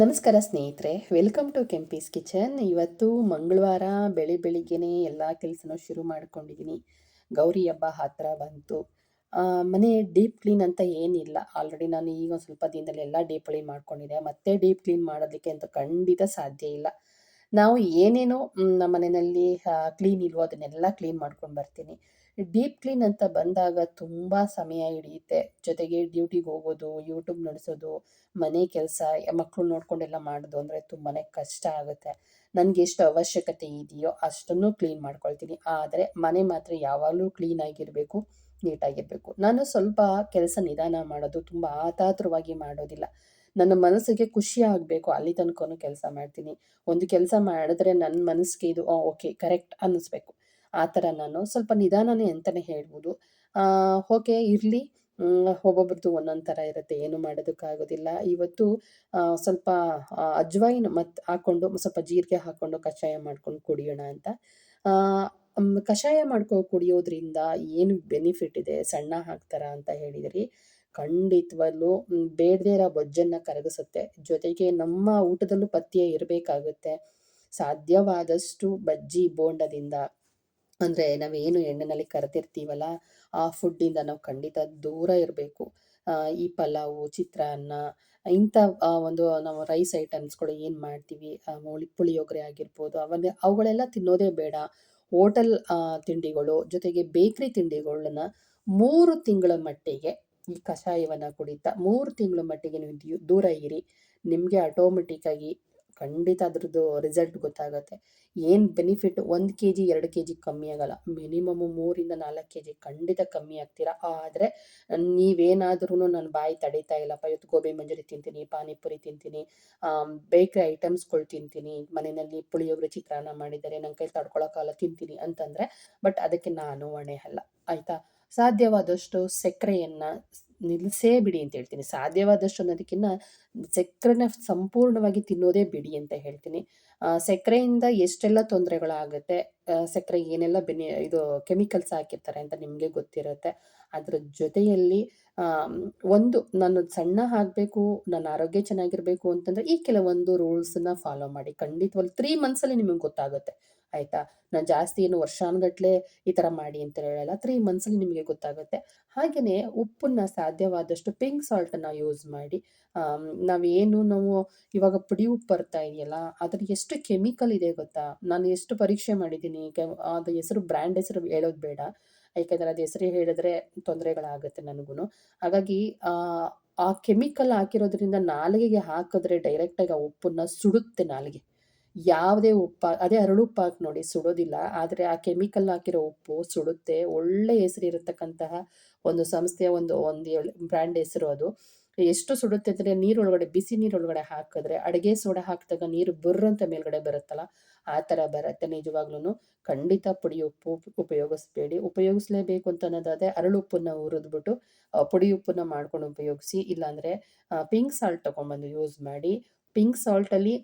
ನಮಸ್ಕಾರ ಸ್ನೇಹಿತರೆ welcome to Kempee's kitchen ಇವತ್ತು ಮಂಗಳವಾರ ಬೆಳಿ ಬೆಳಿಗ್ಗೆನೆ ಎಲ್ಲ ಕೆಲಸನೂ ಶುರು ಮಾಡ್ಕೊಂಡಿದ್ದೀನಿ ಗೌರಿ ಹಬ್ಬ ಹತ್ತಿರ ಬಂತು. ಮನೆ ಡೀಪ್ ಕ್ಲೀನ್ ಅಂತ ಏನಿಲ್ಲ. ಆಲ್ರೆಡಿ ನಾನು ಈಗ ಒಂದು ಸ್ವಲ್ಪ ದಿನದಲ್ಲಿ ಎಲ್ಲ ಡೀಪ್ ಕ್ಲೀನ್ ಮಾಡ್ಕೊಂಡಿದ್ದೆ ಮತ್ತೆ ಡೀಪ್ ಕ್ಲೀನ್ ಮಾಡೋದಕ್ಕೆ ಅಂತ ಖಂಡಿತ ಸಾಧ್ಯ ಇಲ್ಲ. ನಾವು ಏನೇನೋ ನಮ್ಮ ಮನೆಯಲ್ಲಿ ಕ್ಲೀನ್ ಇಲ್ವೋ ಅದನ್ನೆಲ್ಲ ಕ್ಲೀನ್ ಮಾಡ್ಕೊಂಡು ಬರ್ತೀನಿ. ಡೀಪ್ ಕ್ಲೀನ್ ಅಂತ ಬಂದಾಗ ತುಂಬ ಸಮಯ ಹಿಡಿಯುತ್ತೆ. ಜೊತೆಗೆ ಡ್ಯೂಟಿಗೆ ಹೋಗೋದು, ಯೂಟ್ಯೂಬ್ ನಡೆಸೋದು, ಮನೆ ಕೆಲಸ ಮಕ್ಕಳು ನೋಡ್ಕೊಂಡೆಲ್ಲ ಮಾಡೋದು ಅಂದರೆ ತುಂಬಾ ಕಷ್ಟ ಆಗುತ್ತೆ. ನನಗೆ ಎಷ್ಟು ಅವಶ್ಯಕತೆ ಇದೆಯೋ ಅಷ್ಟನ್ನು ಕ್ಲೀನ್ ಮಾಡ್ಕೊಳ್ತೀನಿ. ಆದರೆ ಮನೆ ಮಾತ್ರ ಯಾವಾಗಲೂ ಕ್ಲೀನ್ ಆಗಿರಬೇಕು ನೀಟಾಗಿರಬೇಕು ನಾನು ಸ್ವಲ್ಪ ಕೆಲಸ ನಿಧಾನ ಮಾಡೋದು ತುಂಬ ಆತಾತುರವಾಗಿ ಮಾಡೋದಿಲ್ಲ. ನನ್ನ ಮನಸ್ಸಿಗೆ ಖುಷಿ ಆಗಬೇಕು. ಅಲ್ಲಿ ತನಕನೂ ಕೆಲಸ ಮಾಡ್ತೀನಿ. ಒಂದು ಕೆಲಸ ಮಾಡಿದ್ರೆ ನನ್ನ ಮನಸ್ಸಿಗೆ ಇದು ಓಕೆ ಕರೆಕ್ಟ್ ಅನ್ನಿಸ್ಬೇಕು. ಆ ಥರ ನಾನು ಸ್ವಲ್ಪ ನಿಧಾನನೇ ಅಂತಲೇ ಹೇಳ್ಬೋದು. ಓಕೆ, ಇರಲಿ. ಒಬ್ಬೊಬ್ರದ್ದು ಒಂದೊಂದು ಥರ ಇರುತ್ತೆ. ಏನು ಮಾಡೋದಕ್ಕಾಗೋದಿಲ್ಲ. ಇವತ್ತು ಸ್ವಲ್ಪ ಅಜ್ವೈನ್ ಮತ್ತು ಹಾಕ್ಕೊಂಡು, ಸ್ವಲ್ಪ ಜೀರಿಗೆ ಹಾಕ್ಕೊಂಡು ಕಷಾಯ ಮಾಡ್ಕೊಂಡು ಕುಡಿಯೋಣ ಅಂತ. ಕಷಾಯ ಮಾಡ್ಕೊ, ಕುಡಿಯೋದ್ರಿಂದ ಏನು ಬೆನಿಫಿಟ್ ಇದೆ? ಸಣ್ಣ ಹಾಕ್ತಾರ ಅಂತ ಹೇಳಿದ್ರಿ. ಖಂಡಿತವಾಗ್ಲೂ ಬೇಡದೇ ಇರೋ ಬೊಜ್ಜನ್ನು ಕರಗಿಸುತ್ತೆ. ಜೊತೆಗೆ ನಮ್ಮ ಊಟದಲ್ಲೂ ಪಥ್ಯ ಇರಬೇಕಾಗುತ್ತೆ. ಸಾಧ್ಯವಾದಷ್ಟು ಬಜ್ಜಿ ಬೋಂಡದಿಂದ. ಅಂದರೆ ನಾವೇನು ಎಣ್ಣೆನಲ್ಲಿ ಕರೆತಿರ್ತೀವಲ್ಲ ಆ ಫುಡ್ಡಿಂದ ನಾವು ಖಂಡಿತ ದೂರ ಇರಬೇಕು. ಈ ಪಲಾವು, ಚಿತ್ರಾನ್ನ ಇಂಥ ಒಂದು ನಾವು ರೈಸ್ ಐಟಮ್ಸ್ಗಳು ಏನು ಮಾಡ್ತೀವಿ ಮುಳಿ, ಪುಳಿಯೋಗರೆ ಆಗಿರ್ಬೋದು, ಅವನ್ನ, ಅವುಗಳೆಲ್ಲ ತಿನ್ನೋದೇ ಬೇಡ. ಹೋಟೆಲ್ ತಿಂಡಿಗಳು ಜೊತೆಗೆ ಬೇಕ್ರಿ ತಿಂಡಿಗಳನ್ನ ಮೂರು ತಿಂಗಳ ಮಟ್ಟಿಗೆ ಈ ಕಷಾಯವನ್ನು ಕುಡಿತಾ, ಮೂರು ತಿಂಗಳ ಮಟ್ಟಿಗೆ ನೀವು ದೂರ ಇರಿ. ನಿಮಗೆ ಆಟೋಮೆಟಿಕ್ಕಾಗಿ ಖಂಡಿತ ಅದ್ರದ್ದು ರಿಸಲ್ಟ್ ಗೊತ್ತಾಗುತ್ತೆ. ಏನು ಬೆನಿಫಿಟ್ ಒಂದು ಕೆ ಜಿ ಎರಡು ಕೆ ಜಿ ಕಮ್ಮಿ ಆಗಲ್ಲ. ಮಿನಿಮಮ್ ಮೂರಿಂದ ನಾಲ್ಕು ಕೆ ಜಿ ಖಂಡಿತ ಕಮ್ಮಿ ಆಗ್ತೀರಾ. ಆದರೆ ನೀವೇನಾದ್ರೂ ನನ್ನ ಬಾಯಿ ತಡೀತಾ ಇಲ್ಲಪ್ಪ. ಇವತ್ತು ಗೋಬಿ ಮಂಜೂರಿ ತಿಂತೀನಿ, ಪಾನಿಪುರಿ ತಿಂತೀನಿ ಬೇಕ್ರಿ ಐಟಮ್ಸ್ಗಳು ತಿಂತೀನಿ, ಮನೆಯಲ್ಲಿ ಪುಳಿಯೋಗರೆ ಚಿತ್ರಾನ್ನ ಮಾಡಿದ್ದಾರೆ ನನ್ನ ಕೈ ತಡ್ಕೊಳಕ್ಕಾಗಲ್ಲ ತಿಂತೀನಿ ಅಂತಂದರೆ, ಬಟ್ ಅದಕ್ಕೆ ನಾನು ಹೊಣೆ ಅಲ್ಲ. ಆಯಿತಾ? ಸಾಧ್ಯವಾದಷ್ಟು ಸಕ್ಕರೆಯನ್ನು ನಿಲ್ಲಿಸೇ ಬಿಡಿ ಅಂತ ಹೇಳ್ತೀನಿ. ಸಾಧ್ಯವಾದಷ್ಟು ಅನ್ನೋದಕ್ಕಿಂತ ಸಕ್ಕರೆನ ಸಂಪೂರ್ಣವಾಗಿ ತಿನ್ನೋದೇ ಬಿಡಿ ಅಂತ ಹೇಳ್ತೀನಿ. ಸಕ್ಕರೆಯಿಂದ ಎಷ್ಟೆಲ್ಲ ತೊಂದರೆಗಳಾಗುತ್ತೆ? ಸಕ್ಕರೆ ಏನೆಲ್ಲ ಬೆನಿ, ಇದು ಕೆಮಿಕಲ್ಸ್ ಹಾಕಿರ್ತಾರೆ ಅಂತ ನಿಮಗೆ ಗೊತ್ತಿರುತ್ತೆ. ಅದರ ಜೊತೆಯಲ್ಲಿ ಒಂದು, ನಾನು ಸಣ್ಣ ಆಗಬೇಕು, ನನ್ನ ಆರೋಗ್ಯ ಚೆನ್ನಾಗಿರಬೇಕು ಅಂತಂದರೆ ಈ ಕೆಲವೊಂದು ರೂಲ್ಸನ್ನ ಫಾಲೋ ಮಾಡಿ. ಖಂಡಿತವಾಗ್ಲು ತ್ರೀ ಮಂತ್ಸಲ್ಲಿ ನಿಮಗೆ ಗೊತ್ತಾಗುತ್ತೆ. ಆಯಿತಾ? ನಾನು ಜಾಸ್ತಿ ಏನು ವರ್ಷಾನುಗಟ್ಲೆ ಈ ಥರ ಮಾಡಿ ಅಂತ ಹೇಳಲ್ಲ. ತ್ರೀ ಮಂತ್ಸಲ್ಲಿ ನಿಮಗೆ ಗೊತ್ತಾಗುತ್ತೆ. ಹಾಗೆಯೇ ಉಪ್ಪನ್ನ ಸಾಧ್ಯವಾದಷ್ಟು ಪಿಂಕ್ ಸಾಲ್ಟನ್ನು ಯೂಸ್ ಮಾಡಿ. ನಾವೇನು ನಾವು ಇವಾಗ ಪುಡಿ ಉಪ್ಪು ಬರ್ತಾ ಇದೆಯಲ್ಲ, ಅದ್ರ ಎಷ್ಟು ಕೆಮಿಕಲ್ ಇದೆ ಗೊತ್ತಾ? ನಾನು ಎಷ್ಟು ಪರೀಕ್ಷೆ ಮಾಡಿದ್ದೀನಿ ಕೆ ಅದು ಹೆಸರು ಬ್ರ್ಯಾಂಡ್ ಹೆಸರು ಹೇಳೋದು ಬೇಡ. ಯಾಕಂದರೆ ಅದು ಹೆಸರು ಹೇಳಿದ್ರೆ ತೊಂದರೆಗಳಾಗುತ್ತೆ ನನಗೂ ಹಾಗಾಗಿ, ಆ ಕೆಮಿಕಲ್ ಹಾಕಿರೋದ್ರಿಂದ ನಾಲಿಗೆಗೆ ಹಾಕಿದ್ರೆ ಡೈರೆಕ್ಟಾಗಿ ಆ ಉಪ್ಪನ್ನ ಸುಡುತ್ತೆ ನಾಲಿಗೆ. ಯಾವುದೇ ಉಪ್ಪು, ಅದೇ ಹರಳುಪ್ಪು ಹಾಕಿ ನೋಡಿ ಸುಡೋದಿಲ್ಲ, ಆದರೆ ಆ ಕೆಮಿಕಲ್ ಹಾಕಿರೋ ಉಪ್ಪು ಸುಡುತ್ತೆ. ಒಳ್ಳೆ ಹೆಸರು ಇರತಕ್ಕಂತಹ ಒಂದು ಸಂಸ್ಥೆಯ ಒಂದು ಒಂದು ಬ್ರ್ಯಾಂಡ್ ಹೆಸರು ಅದು. ಎಷ್ಟು ಸುಡುತ್ತೆ ಅಂದರೆ ನೀರೊಳಗಡೆ, ಬಿಸಿ ನೀರೊಳಗಡೆ ಹಾಕಿದ್ರೆ ಅಡುಗೆ ಸೋಡಾ ಹಾಕಿದಾಗ ನೀರು ಬರ್ರಂತ ಮೇಲ್ಗಡೆ ಬರುತ್ತಲ್ಲ, ಆ ಥರ ಬರುತ್ತೆ ನಿಜವಾಗ್ಲೂ ಖಂಡಿತ ಪುಡಿ ಉಪ್ಪು ಉಪಯೋಗಿಸ್ಬೇಡಿ. ಉಪಯೋಗಿಸ್ಲೇಬೇಕು ಅಂತ ಅನ್ನೋದಾದರೆ ಅರಳು ಉಪ್ಪನ್ನ ಹುರಿದ್ಬಿಟ್ಟು ಪುಡಿ ಉಪ್ಪನ್ನ ಮಾಡ್ಕೊಂಡು ಉಪಯೋಗಿಸಿ, ಇಲ್ಲಾಂದರೆ ಪಿಂಕ್ ಸಾಲ್ಟ್ ತೊಗೊಂಬಂದು ಯೂಸ್ ಮಾಡಿ. ಪಿಂಕ್ ಸಾಲ್ಟಲ್ಲಿ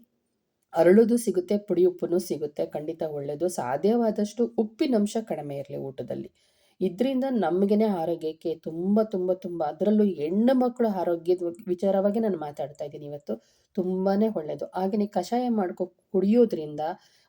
ಅರಳುದು ಸಿಗುತ್ತೆ, ಪುಡಿ ಉಪ್ಪು ಸಿಗುತ್ತೆ, ಖಂಡಿತ ಒಳ್ಳೆಯದು ಸಾಧ್ಯವಾದಷ್ಟು ಉಪ್ಪಿನಂಶ ಕಡಿಮೆ ಇರಲಿ ಊಟದಲ್ಲಿ. ಇದರಿಂದ ನಮಗೇನೆ ಆರೋಗ್ಯಕ್ಕೆ ತುಂಬ ತುಂಬ ತುಂಬ, ಅದರಲ್ಲೂ ಹೆಣ್ಣು ಮಕ್ಕಳ ಆರೋಗ್ಯದ ವಿಚಾರವಾಗಿ ನಾನು ಮಾತಾಡ್ತಾ ಇದ್ದೀನಿ ಇವತ್ತು. ತುಂಬಾ ಒಳ್ಳೆಯದು ಹಾಗೆಯೇ ಕಷಾಯ ಮಾಡ್ಕೊ, ಕುಡಿಯೋದ್ರಿಂದ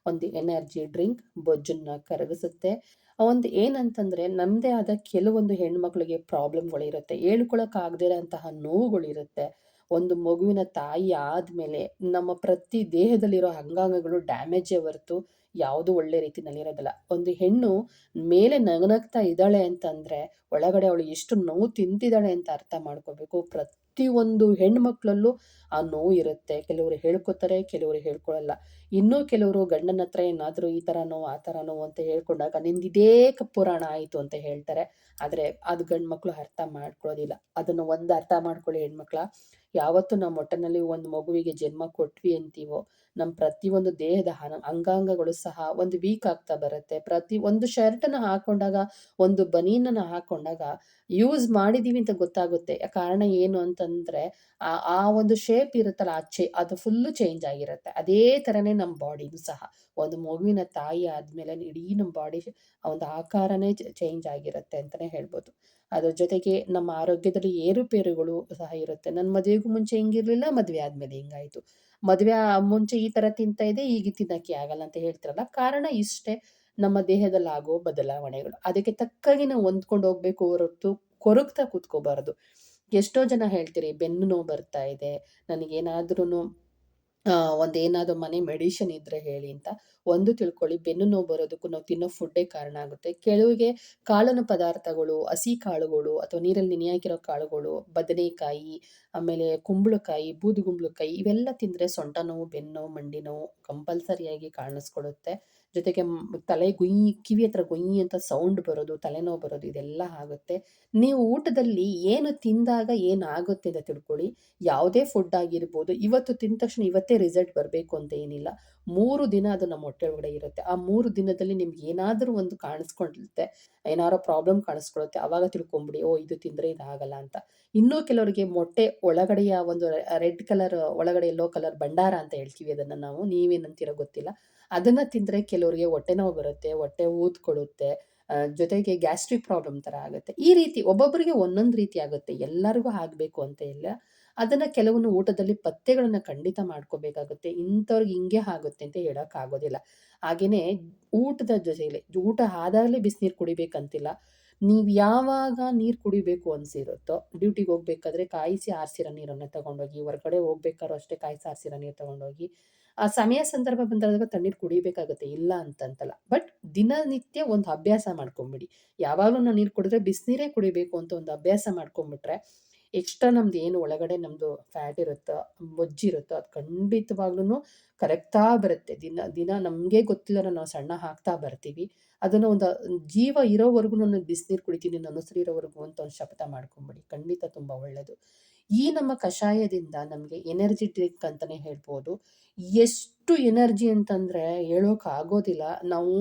ಒಂದು ಎನರ್ಜಿ ಡ್ರಿಂಕ್ ಬೊಜ್ಜನ್ನ ಕರಗಿಸುತ್ತೆ. ಒಂದು ಏನಂತಂದರೆ ನಮ್ಮದೇ ಆದ ಕೆಲವೊಂದು ಹೆಣ್ಮಕ್ಳಿಗೆ ಪ್ರಾಬ್ಲಮ್ಗಳಿರುತ್ತೆ. ಹೇಳ್ಕೊಳಕ್ಕಾಗದೇ ಇರೋಂತಹ ನೋವುಗಳಿರುತ್ತೆ. ಒಂದು ಮಗುವಿನ ತಾಯಿ ಆದಮೇಲೆ ನಮ್ಮ ಪ್ರತಿ ದೇಹದಲ್ಲಿರೋ ಅಂಗಾಂಗಗಳು ಡ್ಯಾಮೇಜೇ ಹೊರತು ಯಾವುದು ಒಳ್ಳೆ ರೀತಿನಲ್ಲಿರೋದಿಲ್ಲ ಒಂದು ಹೆಣ್ಣು ಮೇಲೆ ನಗನಗ್ತಾ ಇದ್ದಾಳೆ ಅಂತಂದರೆ ಒಳಗಡೆ ಅವಳು ಎಷ್ಟು ನೋವು ತಿಂತಿದ್ದಾಳೆ ಅಂತ ಅರ್ಥ ಮಾಡ್ಕೋಬೇಕು. ಪ್ರತಿಯೊಂದು ಹೆಣ್ಮಕ್ಳಲ್ಲೂ ಆ ನೋವು ಇರುತ್ತೆ. ಕೆಲವರು ಹೇಳ್ಕೊತಾರೆ, ಕೆಲವರು ಹೇಳ್ಕೊಳಲ್ಲ. ಇನ್ನೂ ಕೆಲವರು ಗಂಡನ ಹತ್ರ ಏನಾದರೂ ಈ ಥರ ನೋವು, ಆ ಥರ ನೋವು ಅಂತ ಹೇಳ್ಕೊಂಡಾಗ ನಿಂದಿದೇ ಪುರಾಣ ಆಯಿತು ಅಂತ ಹೇಳ್ತಾರೆ. ಆದರೆ ಅದು ಗಂಡು ಮಕ್ಕಳು ಅರ್ಥ ಮಾಡ್ಕೊಳ್ಳೋದಿಲ್ಲ ಅದನ್ನು ಒಂದು ಅರ್ಥ ಮಾಡ್ಕೊಳ್ಳಿ ಹೆಣ್ಮಕ್ಳ. ಯಾವತ್ತು ನಮ್ಮ ಮೊಟ್ಟನಲ್ಲಿ ಒಂದು ಮಗುವಿಗೆ ಜನ್ಮ ಕೊಟ್ವಿ ಅಂತೀವೋ ನಮ್ಮ ಪ್ರತಿಯೊಂದು ದೇಹದ ಅಂಗಾಂಗಗಳು ಸಹ ಒಂದು ವೀಕ್ ಆಗ್ತಾ ಬರುತ್ತೆ. ಪ್ರತಿ ಒಂದು ಶರ್ಟನ್ನು ಹಾಕೊಂಡಾಗ, ಒಂದು ಬನೀನನ್ನು ಹಾಕೊಂಡಾಗ ಯೂಸ್ ಮಾಡಿದೀವಿ ಅಂತ ಗೊತ್ತಾಗುತ್ತೆ. ಕಾರಣ ಏನು ಅಂತಂದರೆ, ಆ ಆ ಒಂದು ಶೇಪ್ ಇರುತ್ತಲ್ಲ, ಆ ಚೇ, ಅದು ಫುಲ್ಲು ಚೇಂಜ್ ಆಗಿರುತ್ತೆ. ಅದೇ ಥರನೇ ನಮ್ಮ ಬಾಡಿನೂ ಸಹ. ಒಂದು ಮಗುವಿನ ತಾಯಿ ಆದಮೇಲೆ ಇಡೀ ನಮ್ಮ ಬಾಡಿ ಒಂದು ಆಕಾರನೇ ಚೇಂಜ್ ಆಗಿರುತ್ತೆ ಅಂತಲೇ ಹೇಳ್ಬೋದು. ಅದ್ರ ಜೊತೆಗೆ ನಮ್ಮ ಆರೋಗ್ಯದಲ್ಲಿ ಏರುಪೇರುಗಳು ಸಹ ಇರುತ್ತೆ. ನನ್ನ ಮದುವೆಗೂ ಮುಂಚೆ ಹಿಂಗಿರಲಿಲ್ಲ, ಮದುವೆ ಆದಮೇಲೆ ಹಿಂಗಾಯಿತು. ಮದುವೆ ಮುಂಚೆ ಈ ಥರ ತಿಂತಾ ಇದೆ, ಈಗ ತಿನ್ನೋಕ್ಕೆ ಆಗಲ್ಲ ಅಂತ ಹೇಳ್ತಾರಲ್ಲ. ಕಾರಣ ಇಷ್ಟೇ, ನಮ್ಮ ದೇಹದಲ್ಲಿ ಆಗೋ ಬದಲಾವಣೆಗಳು. ಅದಕ್ಕೆ ತಕ್ಕಾಗಿ ನಾವು ಹೊಂದ್ಕೊಂಡು ಹೋಗ್ಬೇಕು ಹೊರತು ಕೊರಗ್ತಾ ಕೂತ್ಕೋಬಾರ್ದು. ಎಷ್ಟೋ ಜನ ಹೇಳ್ತೀರಿ, ಬೆನ್ನು ನೋವು ಬರ್ತಾ ಇದೆ ನನಗೇನಾದ್ರೂ ಒಂದೇನಾದರೂ ಮನೆ ಮೆಡಿಷನ್ ಇದ್ದರೆ ಹೇಳಿ ಅಂತ ಒಂದು ತಿಳ್ಕೊಳ್ಳಿ, ಬೆನ್ನು ನೋವು ಬರೋದಕ್ಕೂ ನಾವು ತಿನ್ನೋ ಫುಡ್ಡೇ ಕಾರಣ ಆಗುತ್ತೆ. ಕೆಲವಿಗೆ ಕಾಳಿನ ಪದಾರ್ಥಗಳು, ಹಸಿ ಕಾಳುಗಳು ಅಥವಾ ನೀರಲ್ಲಿ ನೆನೆ ಹಾಕಿರೋ ಕಾಳುಗಳು, ಬದನೆಕಾಯಿ, ಆಮೇಲೆ ಕುಂಬಳಕಾಯಿ ಬೂದುಗುಂಬಳಕಾಯಿ ಇವೆಲ್ಲ ತಿಂದರೆ ಸೊಂಟ ನೋವು, ಬೆನ್ನು ನೋವು, ಮಂಡಿ ನೋವು ಕಂಪಲ್ಸರಿಯಾಗಿ ಕಾಣಿಸ್ಕೊಳುತ್ತೆ ಜೊತೆಗೆ ತಲೆ ಗುಯ್ ಕಿವಿ ಹತ್ರ ಗುಯ್ ಅಂತ ಸೌಂಡ್ ಬರೋದು, ತಲೆನೋವು ಬರೋದು ಇದೆಲ್ಲ ಆಗುತ್ತೆ. ನೀವು ಊಟದಲ್ಲಿ ಏನು ತಿಂದಾಗ ಏನಾಗುತ್ತೆ ಅಂತ ತಿಳ್ಕೊಳ್ಳಿ. ಯಾವುದೇ ಫುಡ್ ಆಗಿರ್ಬೋದು, ಇವತ್ತು ತಿಂದ ತಕ್ಷಣ ಇವತ್ತೇ ರಿಸಲ್ಟ್ ಬರಬೇಕು ಅಂತ ಏನಿಲ್ಲ. ಮೂರು ದಿನ ಅದು ನಮ್ಮ ಹೊಟ್ಟೆ ಒಳಗಡೆ ಇರುತ್ತೆ. ಆ ಮೂರು ದಿನದಲ್ಲಿ ನಿಮ್ಗೆ ಏನಾದರೂ ಒಂದು ಕಾಣಿಸ್ಕೊಂಡಿರುತ್ತೆ ಏನಾರೋ ಪ್ರಾಬ್ಲಮ್ ಕಾಣಿಸ್ಕೊಳ್ಳುತ್ತೆ ಆವಾಗ ತಿಳ್ಕೊಂಬಿಡಿ, ಓ, ಇದು ತಿಂದರೆ ಇದಾಗಲ್ಲ ಅಂತ. ಇನ್ನೂ ಕೆಲವರಿಗೆ ಮೊಟ್ಟೆ ಒಳಗಡೆಯ ಒಂದು ರೆಡ್ ಕಲರ್ ಒಳಗಡೆ ಎಲ್ಲೋ ಕಲರ್ ಭಂಡಾರ ಅಂತ ಹೇಳ್ತೀವಿ ಅದನ್ನು ನಾವು. ನೀವೇನಂತೀರೋ ಗೊತ್ತಿಲ್ಲ. ಅದನ್ನು ತಿಂದರೆ ಕೆಲವರಿಗೆ ಹೊಟ್ಟೆ ನೋವು ಬರುತ್ತೆ, ಹೊಟ್ಟೆ ಊದ್ಕೊಡುತ್ತೆ ಜೊತೆಗೆ ಗ್ಯಾಸ್ಟ್ರಿಕ್ ಪ್ರಾಬ್ಲಮ್ ಥರ ಆಗುತ್ತೆ. ಈ ರೀತಿ ಒಬ್ಬೊಬ್ಬರಿಗೆ ಒಂದೊಂದು ರೀತಿ ಆಗುತ್ತೆ. ಎಲ್ಲರಿಗೂ ಆಗಬೇಕು ಅಂತ ಇಲ್ಲ. ಅದನ್ನು ಕೆಲವೊಂದು ಊಟದಲ್ಲಿ ಪಥ್ಯಗಳನ್ನು ಖಂಡಿತ ಮಾಡ್ಕೋಬೇಕಾಗುತ್ತೆ. ಇಂಥವ್ರಿಗೆ ಹಿಂಗೆ ಆಗುತ್ತೆ ಅಂತ ಹೇಳೋಕ್ಕಾಗೋದಿಲ್ಲ ಹಾಗೆಯೇ ಊಟದ ಜೊತೆಯಲ್ಲಿ ಊಟ ಆದಾಗಲೇ ಬಿಸಿನೀರು ಕುಡಿಬೇಕಂತಿಲ್ಲ. ನೀವು ಯಾವಾಗ ನೀರು ಕುಡಿಬೇಕು ಅನಿಸಿರುತ್ತೋ, ಡ್ಯೂಟಿಗೆ ಹೋಗ್ಬೇಕಾದ್ರೆ ಕಾಯಿಸಿ ಆರಿಸಿರೋ ನೀರನ್ನು ತಗೊಂಡೋಗಿ, ಹೊರಗಡೆ ಹೋಗ್ಬೇಕಾದ್ರೂ ಅಷ್ಟೇ ಕಾಯಿಸಿ ಆರಿಸಿರೋ ನೀರು ತಗೊಂಡೋಗಿ ಆ ಸಮಯ ಸಂದರ್ಭ ಬಂದಾಗ ತಣ್ಣೀರು ಕುಡಿಬೇಕಾಗುತ್ತೆ, ಇಲ್ಲ ಅಂತಂತಲ್ಲ. ಬಟ್ ದಿನನಿತ್ಯ ಒಂದು ಅಭ್ಯಾಸ ಮಾಡ್ಕೊಂಬಿಡಿ. ಯಾವಾಗಲೂ ನಾವು ನೀರು ಕುಡಿದ್ರೆ ಬಿಸಿನೀರೇ ಕುಡಿಬೇಕು ಅಂತ ಒಂದು ಅಭ್ಯಾಸ ಮಾಡ್ಕೊಂಬಿಟ್ರೆ ಎಕ್ಸ್ಟ್ರಾ ನಮ್ದು ಏನು ಒಳಗಡೆ ನಮ್ಮದು ಫ್ಯಾಟ್ ಇರುತ್ತೋ ಬೊಜ್ಜಿರುತ್ತೋ ಅದು ಖಂಡಿತವಾಗ್ಲೂ ಕರೆಕ್ಟಾ ಬರುತ್ತೆ. ದಿನ ದಿನ ನಮಗೆ ಗೊತ್ತಿಲ್ಲ ನಾವು ಸಣ್ಣ ಹಾಕ್ತಾ ಬರ್ತೀವಿ. ಅದನ್ನು ಒಂದು ಜೀವ ಇರೋವರೆಗೂ ನಾನು ಬಿಸಿನೀರು ಕುಡಿತೀನಿ, ನನ್ನ ಹೆಸರು ಇರೋವರೆಗೂ ಅಂತ ಒಂದು ಶಪಥ ಮಾಡ್ಕೊಂಬಿಡಿ. ಖಂಡಿತ ತುಂಬ ಒಳ್ಳೆಯದು ಈ ನಮ್ಮ ಕಷಾಯದಿಂದ ನಮಗೆ ಎನರ್ಜಿ ಡ್ರಿಂಕ್ ಅಂತಲೇ ಹೇಳ್ಬೋದು. ಎಷ್ಟು ಎನರ್ಜಿ ಅಂತಂದರೆ ಆಗೋದಿಲ್ಲ. ನಾವು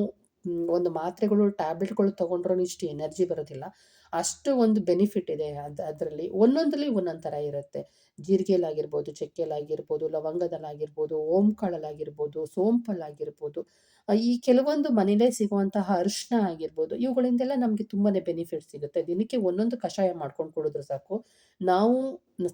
ಒಂದು ಮಾತ್ರೆಗಳು ಟ್ಯಾಬ್ಲೆಟ್ಗಳು ತೊಗೊಂಡ್ರೂ ಇಷ್ಟು ಎನರ್ಜಿ ಬರೋದಿಲ್ಲ. ಅಷ್ಟು ಒಂದು ಬೆನಿಫಿಟ್ ಇದೆ ಅದು, ಅದರಲ್ಲಿ. ಒಂದೊಂದರಲ್ಲಿ ಒಂದೊಂದು ಥರ ಇರುತ್ತೆ. ಜೀರಿಗೆಲಾಗಿರ್ಬೋದು ಚಕ್ಕೆಲಾಗಿರ್ಬೋದು ಲವಂಗದಲ್ಲಾಗಿರ್ಬೋದು, ಓಂಕಾಳಲ್ಲಾಗಿರ್ಬೋದು, ಸೋಂಪಲ್ಲಾಗಿರ್ಬೋದು. ಈ ಕೆಲವೊಂದು ಮನೇಲೇ ಸಿಗುವಂತಹ ಅರಿಶಿನ ಆಗಿರ್ಬೋದು, ಇವುಗಳಿಂದೆಲ್ಲ ನಮಗೆ ತುಂಬಾನೇ ಬೆನಿಫಿಟ್ ಸಿಗುತ್ತೆ. ದಿನಕ್ಕೆ ಒಂದೊಂದು ಕಷಾಯ ಮಾಡ್ಕೊಂಡು ಕುಡಿದ್ರೆ ಸಾಕು. ನಾವು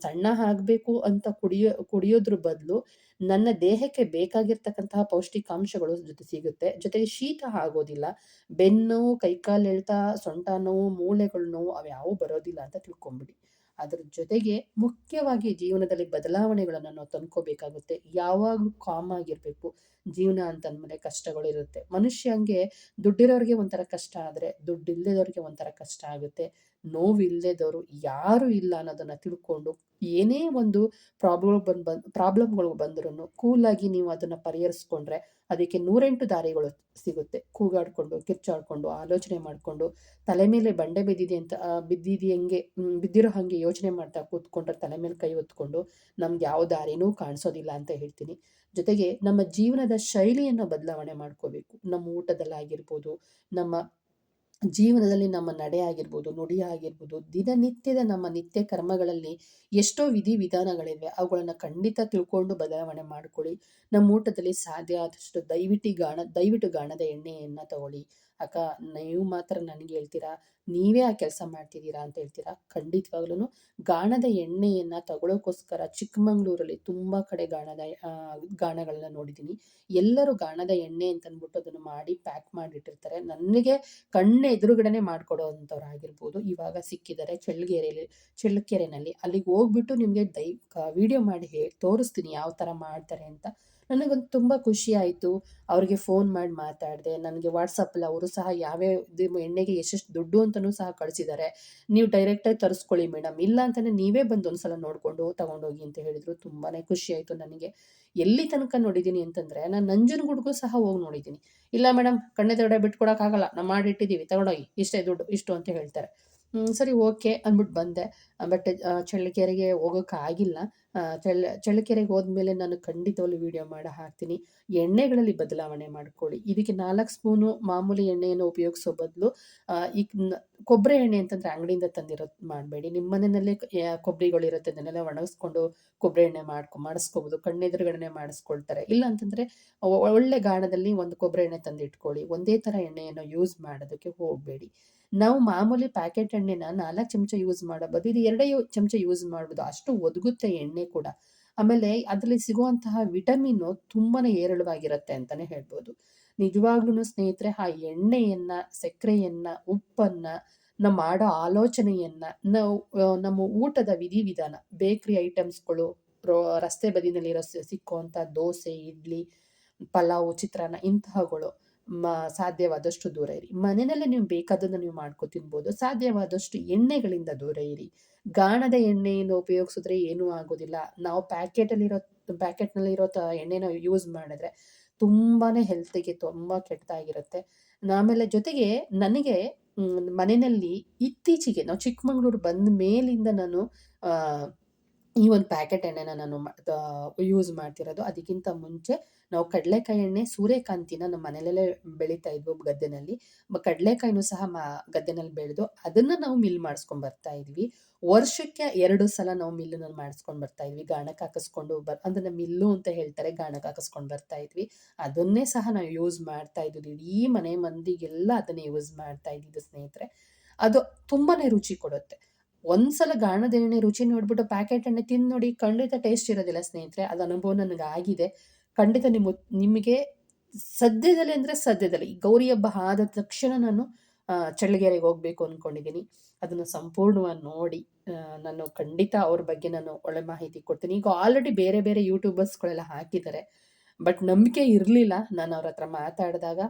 ಸಣ್ಣ ಆಗಬೇಕು ಅಂತ ಕುಡಿಯೋ, ಕುಡಿಯೋದ್ರ ಬದಲು ನನ್ನ ದೇಹಕ್ಕೆ ಬೇಕಾಗಿರ್ತಕ್ಕಂತಹ ಪೌಷ್ಟಿಕಾಂಶಗಳು ಜೊತೆ ಸಿಗುತ್ತೆ. ಜೊತೆಗೆ ಶೀತ ಆಗೋದಿಲ್ಲ. ಬೆನ್ನು, ಕೈಕಾಲು ಎಳ್ತ, ಸೊಂಟ ನೋವು, ಮೂಳೆಗಳು ನೋವು ಅವ್ಯಾವು ಬರೋದಿಲ್ಲ ಅಂತ ತಿಳ್ಕೊಂಬಿಡಿ. ಅದ್ರ ಜೊತೆಗೆ ಮುಖ್ಯವಾಗಿ ಜೀವನದಲ್ಲಿ ಬದಲಾವಣೆಗಳನ್ನು ನಾವು ತಂದ್ಕೋಬೇಕಾಗುತ್ತೆ. ಯಾವಾಗಲೂ ಕಾಮ್ ಆಗಿರಬೇಕು. ಜೀವನ ಅಂತಂದ್ಮೇಲೆ ಕಷ್ಟಗಳು ಇರುತ್ತೆ. ಮನುಷ್ಯ ಹಂಗೆ ದುಡ್ಡಿರೋರಿಗೆ ಒಂಥರ ಕಷ್ಟ ಆದರೆ ದುಡ್ಡು ಇಲ್ಲದವ್ರಿಗೆ ಒಂಥರ ಕಷ್ಟ ಆಗುತ್ತೆ. ನೋವು ಇಲ್ಲದವರು ಯಾರು ಇಲ್ಲ ಅನ್ನೋದನ್ನು ತಿಳ್ಕೊಂಡು ಏನೇ ಒಂದು ಪ್ರಾಬ್ಲಮ್ ಬಂದು ಬಂದು ಪ್ರಾಬ್ಲಮ್ಗಳು ಬಂದ್ರೂ ಕೂಲಾಗಿ ನೀವು ಅದನ್ನು ಪರಿಹರಿಸ್ಕೊಂಡ್ರೆ ಅದಕ್ಕೆ ನೂರೆಂಟು ದಾರಿಗಳು ಸಿಗುತ್ತೆ. ಕೂಗಾಡಿಕೊಂಡು, ಕಿರ್ಚಾಡ್ಕೊಂಡು, ಆಲೋಚನೆ ಮಾಡಿಕೊಂಡು, ತಲೆ ಮೇಲೆ ಬಂಡೆ ಬಿದ್ದಿದೆ ಅಂತ ಬಿದ್ದಿದೆ ಹೆಂಗೆ ಬಿದ್ದಿರೋ ಹಾಗೆ ಯೋಚನೆ ಮಾಡ್ತಾ ಕೂತ್ಕೊಂಡ್ರೆ ತಲೆ ಮೇಲೆ ಕೈ ಹೊತ್ಕೊಂಡು ನಮ್ಗೆ ಯಾವ ದಾರಿನೂ ಕಾಣಿಸೋದಿಲ್ಲ ಅಂತ ಹೇಳ್ತೀನಿ. ಜೊತೆಗೆ ನಮ್ಮ ಜೀವನದ ಶೈಲಿಯನ್ನು ಬದಲಾವಣೆ ಮಾಡ್ಕೋಬೇಕು. ನಮ್ಮ ಊಟದಲ್ಲಾಗಿರ್ಬೋದು, ನಮ್ಮ ಜೀವನದಲ್ಲಿ ನಮ್ಮ ನಡೆ ಆಗಿರ್ಬೋದು, ನುಡಿ ಆಗಿರ್ಬೋದು, ದಿನನಿತ್ಯದ ನಮ್ಮ ನಿತ್ಯ ಕರ್ಮಗಳಲ್ಲಿ ಎಷ್ಟೋ ವಿಧಿ ವಿಧಾನಗಳಿವೆ. ಅವುಗಳನ್ನು ಖಂಡಿತ ತಿಳ್ಕೊಂಡು ಬದಲಾವಣೆ ಮಾಡ್ಕೊಳ್ಳಿ. ನಮ್ಮ ಊಟದಲ್ಲಿ ಸಾಧ್ಯ ಆದಷ್ಟು ದಯವಿಟ್ಟು ಗಾಣ, ದಯವಿಟ್ಟು ಗಾಣದ ಎಣ್ಣೆಯನ್ನು ತಗೊಳ್ಳಿ. ಅಕ್ಕ, ನೀವು ಮಾತ್ರ ನನಗೆ ಹೇಳ್ತೀರಾ? ನೀವೇ ಆ ಕೆಲಸ ಮಾಡ್ತಿದ್ದೀರಾ ಅಂತ ಹೇಳ್ತೀರಾ? ಖಂಡಿತವಾಗ್ಲೂ ಗಾಣದ ಎಣ್ಣೆಯನ್ನು ತಗೊಳ್ಳೋಕ್ಕೋಸ್ಕರ ಚಿಕ್ಕಮಂಗ್ಳೂರಲ್ಲಿ ತುಂಬ ಕಡೆ ಗಾಣದ ಗಾಣಗಳನ್ನ ನೋಡಿದ್ದೀನಿ. ಎಲ್ಲರೂ ಗಾಣದ ಎಣ್ಣೆ ಅಂತ ಅಂದ್ಬಿಟ್ಟು ಅದನ್ನು ಮಾಡಿ ಪ್ಯಾಕ್ ಮಾಡಿಟ್ಟಿರ್ತಾರೆ ನನಗೆ ಕಣ್ಣ ಎದುರುಗಡೆನೆ ಮಾಡಿಕೊಡೋ ಅಂಥವ್ರು ಆಗಿರ್ಬೋದು ಇವಾಗ ಸಿಕ್ಕಿದ್ದಾರೆ ಚಳ್ಳಕೆರೆಯಲ್ಲಿ ಚಳ್ಳಕೆರೆನಲ್ಲಿ. ಅಲ್ಲಿಗೆ ಹೋಗ್ಬಿಟ್ಟು ನಿಮಗೆ ದೈ ವಿಡಿಯೋ ಮಾಡಿ ಹೇಳಿ ತೋರಿಸ್ತೀನಿ ಯಾವ ಥರ ಮಾಡ್ತಾರೆ ಅಂತ. ನನಗಂತೂ ತುಂಬ ಖುಷಿ ಆಯಿತು. ಅವ್ರಿಗೆ ಫೋನ್ ಮಾಡಿ ಮಾತಾಡಿದೆ. ನನಗೆ ವಾಟ್ಸಪ್ಪಲ್ಲಿ ಅವರು ಸಹ ಯಾವ್ಯಾವ ಎಣ್ಣೆಗೆ ಎಷ್ಟೆಷ್ಟು ದುಡ್ಡು ಅಂತಲೂ ಸಹ ಕಳಿಸಿದ್ದಾರೆ. ನೀವು ಡೈರೆಕ್ಟಾಗಿ ತರಿಸ್ಕೊಳ್ಳಿ ಮೇಡಮ್. ಇಲ್ಲ ಅಂತಲೇ ನೀವೇ ಬಂದು ಒಂದು ಸಲ ನೋಡಿಕೊಂಡು ತಗೊಂಡೋಗಿ ಅಂತ ಹೇಳಿದರು. ತುಂಬಾ ಖುಷಿ ಆಯಿತು ನನಗೆ. ಎಲ್ಲಿ ತನಕ ನೋಡಿದ್ದೀನಿ ಅಂತಂದರೆ, ನಾನು ನಂಜನಗೂಡ್ಗೂ ಸಹ ಹೋಗಿ ನೋಡಿದ್ದೀನಿ. ಇಲ್ಲ ಮೇಡಮ್ ಕಣ್ಣೆದುರುಗಡೆ ಬಿಟ್ಕೊಡೋಕ್ಕಾಗಲ್ಲ ನಾವು ಮಾಡಿಟ್ಟಿದ್ದೀವಿ. ತಗೊಂಡೋಗಿ. ಇಷ್ಟೇ ದುಡ್ಡು, ಇಷ್ಟು ಅಂತ ಹೇಳ್ತಾರೆ. ಸರಿ, ಓಕೆ ಅಂದ್ಬಿಟ್ಟು ಬಂದೆ. ಬಟ್ ಚಳ್ಳಕೆರೆಗೆ ಹೋಗೋಕ್ಕಾಗಿಲ್ಲ ಚಳ್ಳ ಚಳ್ಳಕೆರೆಗೆ ಹೋದ್ಮೇಲೆ ನಾನು ಖಂಡಿತವಾಗ್ಲೂ ವಿಡಿಯೋ ಮಾಡಿ ಹಾಕ್ತೀನಿ. ಎಣ್ಣೆಗಳಲ್ಲಿ ಬದಲಾವಣೆ ಮಾಡ್ಕೊಳ್ಳಿ. ಇದಕ್ಕೆ ನಾಲ್ಕು ಸ್ಪೂನು ಮಾಮೂಲಿ ಎಣ್ಣೆಯನ್ನು ಉಪಯೋಗಿಸೋ ಬದಲು ಈ ಕೊಬ್ಬರಿ ಎಣ್ಣೆ ಅಂತಂದರೆ ಅಂಗಡಿಯಿಂದ ತಂದಿರೋದು ಮಾಡಬೇಡಿ. ನಿಮ್ಮ ಮನೆಯಲ್ಲೇ ಕೊಬ್ಬರಿಗಳಿರುತ್ತೆ, ಅದನ್ನೆಲ್ಲ ಒಣಗಿಸ್ಕೊಂಡು ಕೊಬ್ಬರಿ ಎಣ್ಣೆ ಮಾಡ್ಕೊ, ಮಾಡಿಸ್ಕೋಬೋದು. ಕಣ್ಣೆದುರುಗಡೆ ಮಾಡಿಸ್ಕೊಳ್ತಾರೆ. ಇಲ್ಲ ಅಂತಂದರೆ ಒಳ್ಳೆ ಗಾಣದಲ್ಲಿ ಒಂದು ಕೊಬ್ಬರಿ ಎಣ್ಣೆ ತಂದಿಟ್ಕೊಳ್ಳಿ. ಒಂದೇ ಥರ ಎಣ್ಣೆಯನ್ನು ಯೂಸ್ ಮಾಡೋದಕ್ಕೆ ಹೋಗಬೇಡಿ. ನಾವು ಮಾಮೂಲಿ ಪ್ಯಾಕೆಟ್ ಎಣ್ಣೆನ ನಾಲ್ಕು ಚಮಚ ಯೂಸ್ ಮಾಡಬಹುದು ಇದು ಎರಡೇ ಚಮಚ ಯೂಸ್ ಮಾಡ್ಬೋದು ಅಷ್ಟು ಒದಗುತ್ತೆ ಎಣ್ಣೆ ಕೂಡ. ಆಮೇಲೆ ಅದರಲ್ಲಿ ಸಿಗುವಂತಹ ವಿಟಮಿನ್ನು ತುಂಬಾ ಏರಳವಾಗಿರುತ್ತೆ ಅಂತಲೇ ಹೇಳ್ಬೋದು. ನಿಜವಾಗ್ಲೂ ಸ್ನೇಹಿತರೆ, ಆ ಎಣ್ಣೆಯನ್ನು, ಸಕ್ಕರೆಯನ್ನು, ಉಪ್ಪನ್ನು ನಾವು ಮಾಡೋ ಆಲೋಚನೆಯನ್ನು ನಾವು ನಮ್ಮ ಊಟದ ವಿಧಿವಿಧಾನ, ಬೇಕ್ರಿ ಐಟಮ್ಸ್ಗಳು, ರೋ, ರಸ್ತೆ ಬದಿನಲ್ಲಿರೋ ಸಿಕ್ಕುವಂಥ ದೋಸೆ, ಇಡ್ಲಿ, ಪಲಾವು, ಚಿತ್ರಾನ್ನ ಇಂತಹಗಳು ಮ, ಸಾಧ್ಯವಾದಷ್ಟು ದೂರ ಇರಿ. ಮನೆಯಲ್ಲೇ ನೀವು ಬೇಕಾದನ್ನು ನೀವು ಮಾಡ್ಕೊ ತಿನ್ಬೋದು. ಸಾಧ್ಯವಾದಷ್ಟು ಎಣ್ಣೆಗಳಿಂದ ದೂರ ಇರಿ. ಗಾಣದ ಎಣ್ಣೆಯನ್ನು ಉಪಯೋಗಿಸಿದ್ರೆ ಏನೂ ಆಗೋದಿಲ್ಲ. ನಾವು ಪ್ಯಾಕೆಟಲ್ಲಿರೋ, ಪ್ಯಾಕೆಟ್ನಲ್ಲಿರೋ ಎಣ್ಣೆನ ಯೂಸ್ ಮಾಡಿದ್ರೆ ತುಂಬಾ ಹೆಲ್ತಿಗೆ ತುಂಬ ಕೆಟ್ಟದಾಗಿರುತ್ತೆ. ಆಮೇಲೆ ಜೊತೆಗೆ ನನಗೆ ಮನೆಯಲ್ಲಿ ಇತ್ತೀಚೆಗೆ ನಾವು ಚಿಕ್ಕಮಂಗ್ಳೂರು ಬಂದ ಮೇಲಿಂದ ನಾನು ಈ ಒಂದು ಪ್ಯಾಕೆಟ್ ಎಣ್ಣೆನ ನಾನು ಯೂಸ್ ಮಾಡ್ತಿರೋದು. ಅದಕ್ಕಿಂತ ಮುಂಚೆ ನಾವು ಕಡಲೆಕಾಯಿ ಎಣ್ಣೆ, ಸೂರ್ಯಕಾಂತಿನ ನಮ್ಮ ಮನೆಯಲ್ಲೇ ಬೆಳೀತಾ ಇದ್ವು ಗದ್ದೆನಲ್ಲಿ. ಕಡಲೆಕಾಯಿನೂ ಸಹ ಮಾ, ಗದ್ದೆನಲ್ಲಿ ಬೆಳೆದು ಅದನ್ನು ನಾವು ಮಿಲ್ ಮಾಡಿಸ್ಕೊಂಡು ಬರ್ತಾ ಇದ್ವಿ. ವರ್ಷಕ್ಕೆ ಎರಡು ಸಲ ನಾವು ಮಿಲ್ಲನ್ನು ಮಾಡಿಸ್ಕೊಂಡು ಬರ್ತಾ ಇದ್ವಿ. ಗಾಣಕ್ಕೆ ಹಾಕಿಸ್ಕೊಂಡು ಬರ್ ಅಂದ್ರೆ ಮಿಲ್ಲು ಅಂತ ಹೇಳ್ತಾರೆ ಗಾಣಕ್ಕೆ ಹಾಕಿಸ್ಕೊಂಡು ಬರ್ತಾ ಇದ್ವಿ. ಅದನ್ನೇ ಸಹ ನಾವು ಯೂಸ್ ಮಾಡ್ತಾ ಇದ್ವಿ. ಇಡೀ ಮನೆ ಮಂದಿಗೆಲ್ಲ ಅದನ್ನೇ ಯೂಸ್ ಮಾಡ್ತಾ ಇದ್ದಿದ್ದು ಸ್ನೇಹಿತರೆ. ಅದು ತುಂಬಾನೇ ರುಚಿ ಕೊಡುತ್ತೆ. ಒಂದ್ಸಲ ಗಾಣದ ಎಣ್ಣೆ ರುಚಿ ನೋಡ್ಬಿಟ್ಟು ಪ್ಯಾಕೆಟ್ ಎಣ್ಣೆ ತಿಂದು ನೋಡಿ ಖಂಡಿತ ಟೇಸ್ಟ್ ಇರೋದಿಲ್ಲ ಸ್ನೇಹಿತರೆ. ಅದು ಅನುಭವ ನನಗೆ ಆಗಿದೆ ಖಂಡಿತ ನಿಮ್ಮ ನಿಮಗೆ ಸದ್ಯದಲ್ಲಿ ಅಂದರೆ ಸದ್ಯದಲ್ಲಿ ಗೌರಿ ಹಬ್ಬ ಆದ ತಕ್ಷಣ ನಾನು ಚಳ್ಳಗೆರೆಗೆ ಹೋಗ್ಬೇಕು ಅಂದ್ಕೊಂಡಿದ್ದೀನಿ ಅದನ್ನು ಸಂಪೂರ್ಣವಾಗಿ ನೋಡಿ ನಾನು ಖಂಡಿತ ಅವ್ರ ಬಗ್ಗೆ ನಾನು ಒಳ್ಳೆ ಮಾಹಿತಿ ಕೊಡ್ತೀನಿ. ಈಗ ಆಲ್ರೆಡಿ ಬೇರೆ ಬೇರೆ ಯೂಟ್ಯೂಬರ್ಸ್ಗಳೆಲ್ಲ ಹಾಕಿದ್ದಾರೆ. ಬಟ್ ನಂಬಿಕೆ ಇರಲಿಲ್ಲ. ನಾನು ಅವ್ರ ಹತ್ರ ಮಾತಾಡಿದಾಗ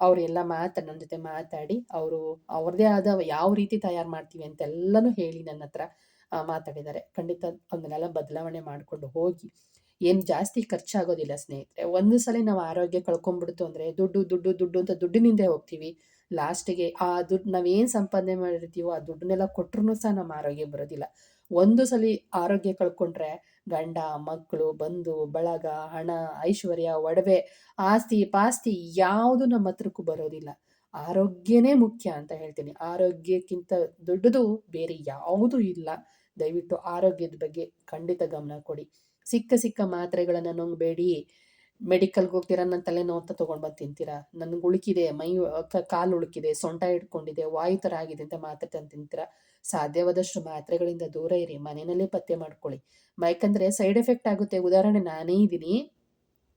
ಅವರೆಲ್ಲ ಮಾತಾ ನನ್ನ ಜೊತೆ ಮಾತಾಡಿ ಅವರು ಅವ್ರದ್ದೇ ಆದ ಯಾವ ರೀತಿ ತಯಾರು ಮಾಡ್ತೀವಿ ಅಂತೆಲ್ಲನೂ ಹೇಳಿ ನನ್ನ ಹತ್ರ ಮಾತಾಡಿದ್ದಾರೆ ಖಂಡಿತ ಅದನ್ನೆಲ್ಲ ಬದಲಾವಣೆ ಮಾಡಿಕೊಂಡು ಹೋಗಿ. ಏನು ಜಾಸ್ತಿ ಖರ್ಚಾಗೋದಿಲ್ಲ ಸ್ನೇಹಿತರೆ. ಒಂದು ಸಲ ನಾವು ಆರೋಗ್ಯ ಕಳ್ಕೊಂಡ್ಬಿಡ್ತು ಅಂದರೆ ದುಡ್ಡು ದುಡ್ಡು ದುಡ್ಡು ಅಂತ ದುಡ್ಡಿನಿಂದೇ ಹೋಗ್ತೀವಿ. ಲಾಸ್ಟಿಗೆ ಆ ದುಡ್ಡು ನಾವೇನು ಸಂಪಾದನೆ ಮಾಡಿರ್ತೀವೋ ಆ ದುಡ್ಡನ್ನೆಲ್ಲ ಕೊಟ್ಟರು ಸಹ ನಮ್ಮ ಆರೋಗ್ಯ ಬರೋದಿಲ್ಲ. ಒಂದು ಸಲ ಆರೋಗ್ಯ ಕಳ್ಕೊಂಡ್ರೆ ಗಂಡ, ಮಕ್ಕಳು, ಬಂಧು, ಬಳಗ, ಹಣ, ಐಶ್ವರ್ಯ, ಒಡವೆ, ಆಸ್ತಿ, ಪಾಸ್ತಿ ಯಾವುದು ನಮ್ಮ ಹತ್ರಕ್ಕೂ ಬರೋದಿಲ್ಲ. ಆರೋಗ್ಯನೇ ಮುಖ್ಯ ಅಂತ ಹೇಳ್ತೀನಿ. ಆರೋಗ್ಯಕ್ಕಿಂತ ದೊಡ್ಡದು ಬೇರೆ ಯಾವುದೂ ಇಲ್ಲ. ದಯವಿಟ್ಟು ಆರೋಗ್ಯದ ಬಗ್ಗೆ ಖಂಡಿತ ಗಮನ ಕೊಡಿ. ಸಿಕ್ಕ ಸಿಕ್ಕ ಮಾತ್ರೆಗಳನ್ನು ನುಂಗಬೇಡಿ. ಮೆಡಿಕಲ್ಗೆ ಹೋಗ್ತೀರಾ ನನ್ನ ತಲೆನೋವು ಅಂತ ತೊಗೊಂಡು ಬಂದು ತಿಂತೀರಾ? ನನಗೆ ಉಳುಕಿದೆ, ಮೈ ಕಾಲು ಉಳುಕಿದೆ, ಸೊಂಟ ಹಿಡ್ಕೊಂಡಿದೆ, ವಾಯು ಥರ ಆಗಿದೆ ಅಂತ ಮಾತ್ರೆ ತಂದು ತಿಂತೀರಾ? ಸಾಧ್ಯವಾದಷ್ಟು ಮಾತ್ರೆಗಳಿಂದ ದೂರ ಇರಿ, ಮನೆಯಲ್ಲೇ ಪತ್ತೆ ಮಾಡ್ಕೊಳ್ಳಿ. ಯಾಕಂದರೆ ಸೈಡ್ ಎಫೆಕ್ಟ್ ಆಗುತ್ತೆ. ಉದಾಹರಣೆ ನಾನೇ ಇದ್ದೀನಿ